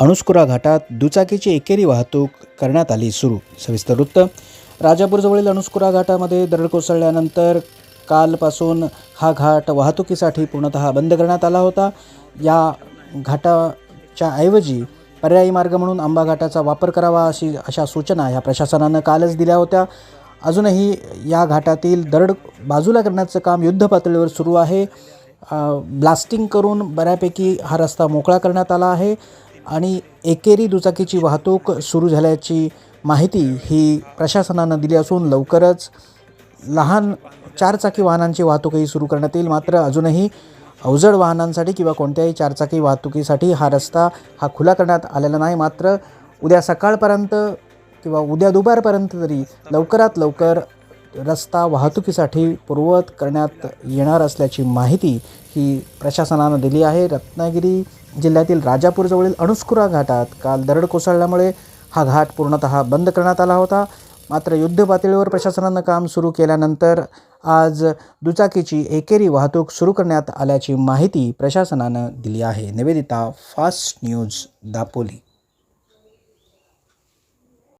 अणुस्कुरा घाटात दुचाकीची एकेरी वाहतूक करण्यात आली सुरू. सविस्तर वृत्त राजापूरजवळील अणुस्कुरा घाटामध्ये दरड कोसळल्यानंतर कालपासून हा घाट वाहतुकीसाठी पूर्णतः बंद करण्यात आला होता. या घाटाच्या ऐवजी पर्यायी मार्ग म्हणून आंबा घाटाचा वापर करावा अशी अशा सूचना ह्या प्रशासनानं कालच दिल्या होत्या. अजूनही या घाटातील दरड बाजूला करण्याचं काम युद्धपातळीवर सुरू आहे. ब्लास्टिंग करून बऱ्यापैकी हा रस्ता मोकळा करण्यात आला आहे. आणि एकेरी दुचाकीची वाहतूक सुरू झाल्याची माहिती ही प्रशासनानं दिली असून लवकरच लहान चारचाकी वाहनांची वाहतूकही सुरू करण्यात येईल. मात्र अजूनही अवजड वाहनांसाठी किंवा कोणत्याही चारचाकी वाहतुकीसाठी हा रस्ता हा खुला करण्यात आलेला नाही. मात्र उद्या सकाळपर्यंत किंवा उद्या दुपारपर्यंत तरी लवकरात लवकर रस्ता वाहतुकीसाठी पूर्ववत करण्यात येणार असल्याची माहिती ही प्रशासनानं दिली आहे. रत्नागिरी जिल्ह्यातील राजापूरजवळील अणुस्कुरा घाटात काल दरड कोसळल्यामुळे हा घाट पूर्णतः बंद करण्यात आला होता. मात्र युद्ध पातळीवर प्रशासनानं काम सुरू केल्यानंतर आज दुचाकीची एकेरी वाहतूक सुरू करण्यात आल्याची माहिती प्रशासनानं दिली आहे. Nivedita fast news Dapoli.